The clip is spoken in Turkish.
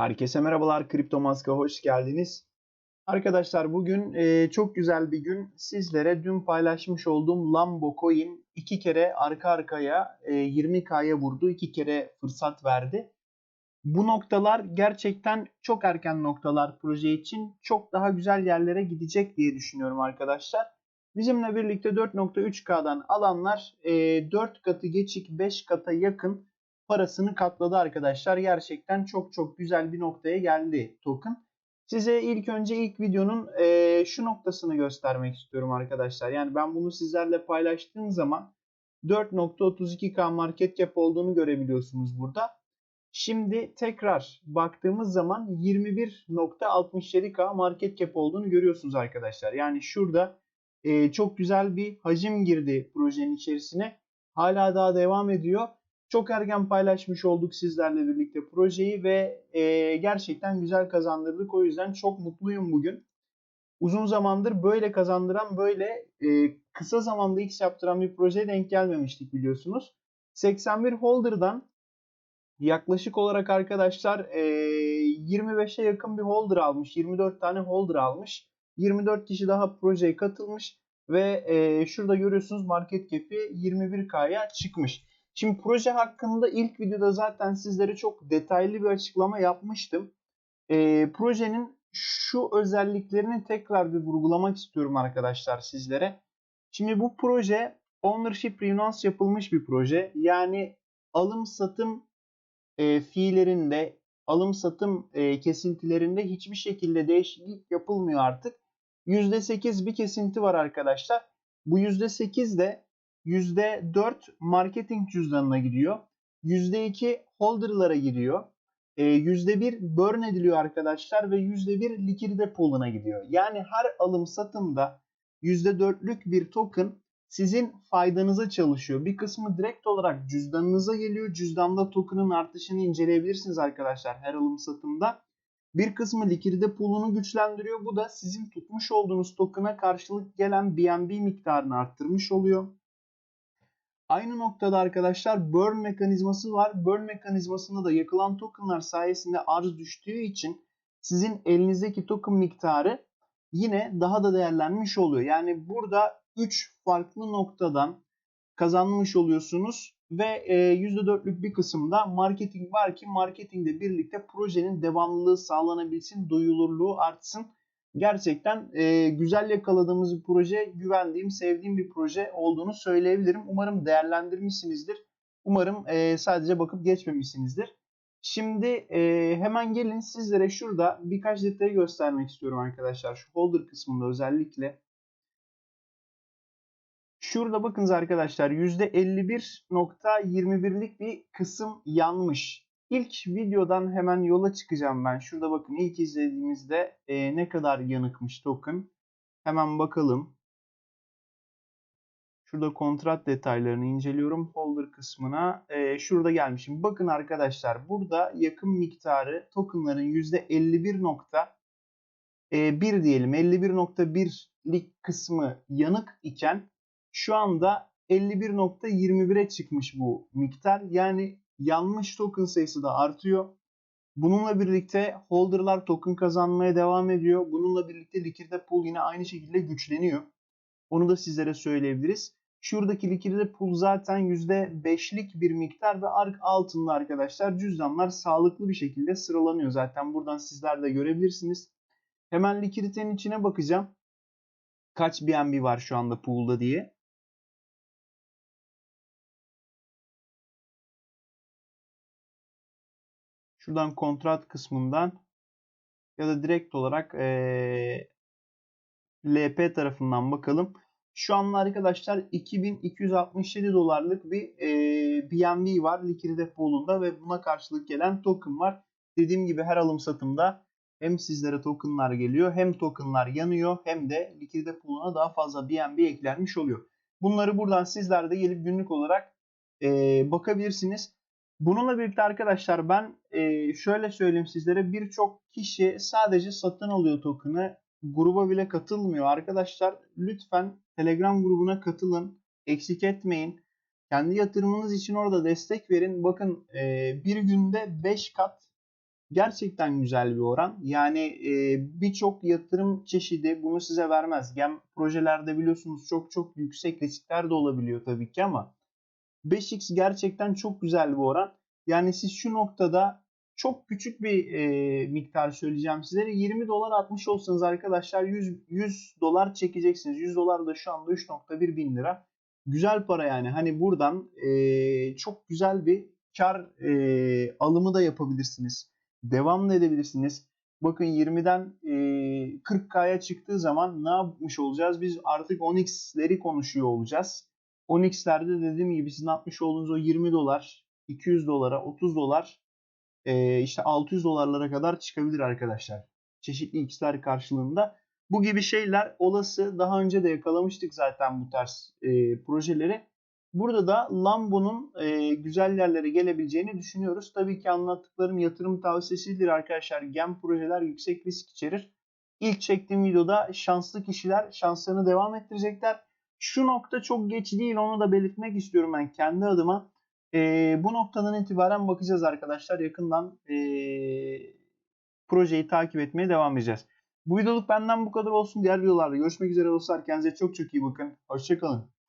Herkese merhabalar, Kripto Mask'a hoş geldiniz. Arkadaşlar bugün e, çok güzel bir gün. Sizlere dün paylaşmış olduğum Lambo Coin iki kere arka arkaya e, 20K'ya vurdu. iki kere fırsat verdi. Bu noktalar gerçekten çok erken noktalar proje için. Çok daha güzel yerlere gidecek diye düşünüyorum arkadaşlar. Bizimle birlikte 4.3K'dan alanlar e, 4 katı geçik 5 kata yakın parasını katladı arkadaşlar. Gerçekten çok çok güzel bir noktaya geldi token. Size ilk önce ilk videonun e, şu noktasını göstermek istiyorum arkadaşlar. Yani ben bunu sizlerle paylaştığım zaman 4.32k market cap olduğunu görebiliyorsunuz burada. Şimdi tekrar baktığımız zaman 21.67k market cap olduğunu görüyorsunuz arkadaşlar. Yani şurada e, çok güzel bir hacim girdi projenin içerisine. Hala daha devam ediyor. Çok erken paylaşmış olduk sizlerle birlikte projeyi ve e, gerçekten güzel kazandırdık. O yüzden çok mutluyum bugün. Uzun zamandır böyle kazandıran, böyle e, kısa zamanda X yaptıran bir projeye denk gelmemiştik biliyorsunuz. 81 holder'dan yaklaşık olarak arkadaşlar e, 25'e yakın bir holder almış. 24 tane holder almış. 24 kişi daha projeye katılmış ve e, şurada görüyorsunuz market cap'i 21K'ya çıkmış. Şimdi proje hakkında ilk videoda zaten sizlere çok detaylı bir açıklama yapmıştım. E, projenin şu özelliklerini tekrar bir vurgulamak istiyorum arkadaşlar sizlere. Şimdi bu proje ownership renounced yapılmış bir proje. Yani alım satım e, fiillerinde, alım satım e, kesintilerinde hiçbir şekilde değişiklik yapılmıyor artık. %8 bir kesinti var arkadaşlar. Bu %8 de %4 marketing cüzdanına gidiyor. %2 holder'lara gidiyor. %1 e, burn ediliyor arkadaşlar ve %1 likidite pool'una gidiyor. Yani her alım satımda %4'lük bir token sizin faydanıza çalışıyor. Bir kısmı direkt olarak cüzdanınıza geliyor. Cüzdanda token'ın artışını inceleyebilirsiniz arkadaşlar her alım satımda. Bir kısmı likidite pool'unu güçlendiriyor. Bu da sizin tutmuş olduğunuz token'a karşılık gelen BNB miktarını arttırmış oluyor. Aynı noktada arkadaşlar burn mekanizması var. Burn mekanizmasında da yakılan tokenlar sayesinde arz düştüğü için sizin elinizdeki token miktarı yine daha da değerlenmiş oluyor. Yani burada 3 farklı noktadan kazanmış oluyorsunuz ve %4'lük bir kısımda marketing var ki marketingle birlikte projenin devamlılığı sağlanabilsin, duyulurluğu artsın gerçekten e, güzel yakaladığımız bir proje, güvendiğim, sevdiğim bir proje olduğunu söyleyebilirim. Umarım değerlendirmişsinizdir. Umarım e, sadece bakıp geçmemişsinizdir. Şimdi e, hemen gelin sizlere şurada birkaç detayı göstermek istiyorum arkadaşlar. Şu holder kısmında özellikle. Şurada bakınız arkadaşlar %51.21'lik bir kısım yanmış. İlk videodan hemen yola çıkacağım ben. Şurada bakın ilk izlediğimizde e, ne kadar yanıkmış token. Hemen bakalım. Şurada kontrat detaylarını inceliyorum. Holder kısmına. E, şurada gelmişim. Bakın arkadaşlar burada yakın miktarı tokenların %51.1 diyelim. 51.1'lik kısmı yanık iken şu anda 51.21'e çıkmış bu miktar. Yani yanmış token sayısı da artıyor. Bununla birlikte holder'lar token kazanmaya devam ediyor. Bununla birlikte likidite pool yine aynı şekilde güçleniyor. Onu da sizlere söyleyebiliriz. Şuradaki likidite pool zaten %5'lik bir miktar ve altında arkadaşlar cüzdanlar sağlıklı bir şekilde sıralanıyor. Zaten buradan sizler de görebilirsiniz. Hemen likiditenin içine bakacağım. Kaç BNB var şu anda pool'da diye. Şuradan kontrat kısmından ya da direkt olarak ee, LP tarafından bakalım. Şu an arkadaşlar 2267 dolarlık bir e, BNB var likidite pool'unda ve buna karşılık gelen token var. Dediğim gibi her alım satımda hem sizlere tokenlar geliyor hem tokenlar yanıyor hem de likidite pool'una daha fazla BNB eklenmiş oluyor. Bunları buradan sizler de gelip günlük olarak e, bakabilirsiniz. Bununla birlikte arkadaşlar ben e, şöyle söyleyeyim sizlere birçok kişi sadece satın alıyor token'ı gruba bile katılmıyor. Arkadaşlar lütfen Telegram grubuna katılın. Eksik etmeyin. Kendi yatırımınız için orada destek verin. Bakın e, bir günde 5 kat Gerçekten güzel bir oran. Yani e, birçok yatırım çeşidi bunu size vermez. Gem projelerde biliyorsunuz çok çok yüksek riskler de olabiliyor tabii ki ama 5x gerçekten çok güzel bir oran. Yani siz şu noktada çok küçük bir e, miktar söyleyeceğim sizlere. 20 dolar atmış olsanız arkadaşlar 100, 100 dolar çekeceksiniz. 100 dolar da şu anda 3.1 bin lira. Güzel para yani. Hani buradan e, çok güzel bir kar e, alımı da yapabilirsiniz. Devam da edebilirsiniz. Bakın 20'den e, 40K'ya çıktığı zaman ne yapmış olacağız? Biz artık 10x'leri konuşuyor olacağız. 10x'lerde dediğim gibi sizin atmış olduğunuz o 20 dolar, 200 dolara, 30 dolar e, işte 600 dolarlara kadar çıkabilir arkadaşlar. Çeşitli x'ler karşılığında. Bu gibi şeyler olası. Daha önce de yakalamıştık zaten bu tarz e, projeleri. Burada da Lambo'nun e, güzel yerlere gelebileceğini düşünüyoruz. Tabii ki anlattıklarım yatırım tavsiyesidir arkadaşlar. Gem projeler yüksek risk içerir. İlk çektiğim videoda şanslı kişiler şanslarını devam ettirecekler. Şu nokta çok geç değil onu da belirtmek istiyorum ben kendi adıma. E, bu noktadan itibaren bakacağız arkadaşlar. Yakından e, projeyi takip etmeye devam edeceğiz. Bu videoluk benden bu kadar olsun. Diğer videolarda görüşmek üzere dostlar. Kendinize çok çok iyi bakın. Hoşçakalın.